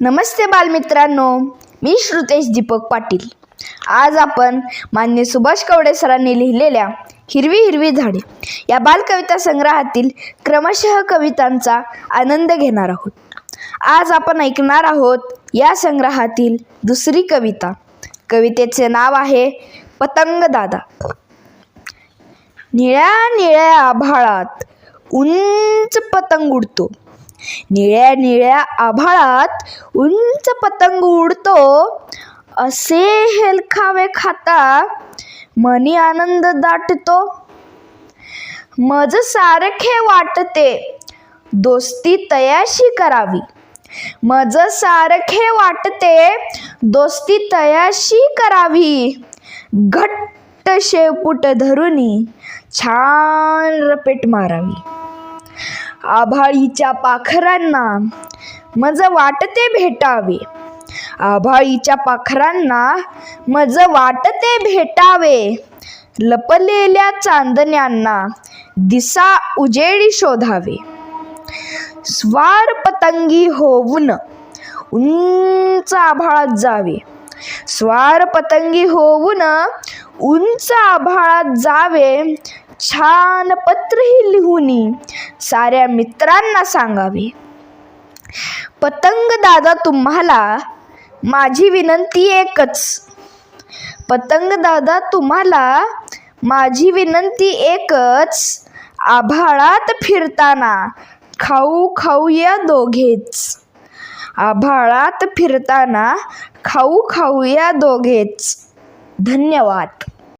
नमस्ते बालमित्रांनो मी श्रुतेश दीपक पाटील. आज आपण मान्य सुभाष कवडे सरांनी लिहिलेल्या हिरवी हिरवी झाडे या बालकविता संग्रहातील क्रमशः कवितांचा आनंद घेणार आहोत. आज आपण ऐकणार आहोत या संग्रहातील दुसरी कविता. कवितेचे नाव आहे पतंग दादा. निळ्या निळ्या आभाळात उंच पतंग उडतो. निळ्या निळ्या आभाळात उंच पतंग उडतो. असे हेलखावे खाता मनी आनंद दाटतो. मज सारखे वाटते. दोस्ती तयाशी करावी. मज सारखे वाटते. दोस्ती तयाशी करावी. घट्ट शेपूट धरुनी छान रपेट मारावी. आभाळीच्या पाखरांना मज वाटते भेटावे. आभाळीच्या पाखरांना मज वाटते भेटावे. लपलेल्या चांदण्यांना दिसा उजेडी शोधावे. स्वार पतंगी होऊन उंच आभाळात जावे. स्वार पतंगी होऊन उंच आभाळात जावे. छान पत्रही लिहुनी साऱ्या मित्रांना सांगावे. पतंग दादा तुम्हाला माझी विनंती एकच. पतंग दादा तुम्हाला माझी विनंती एकच. आभाळात फिरताना खाऊ खाऊया दोघेच. आभाळात फिरताना खाऊ खाऊ या दोघेच. धन्यवाद.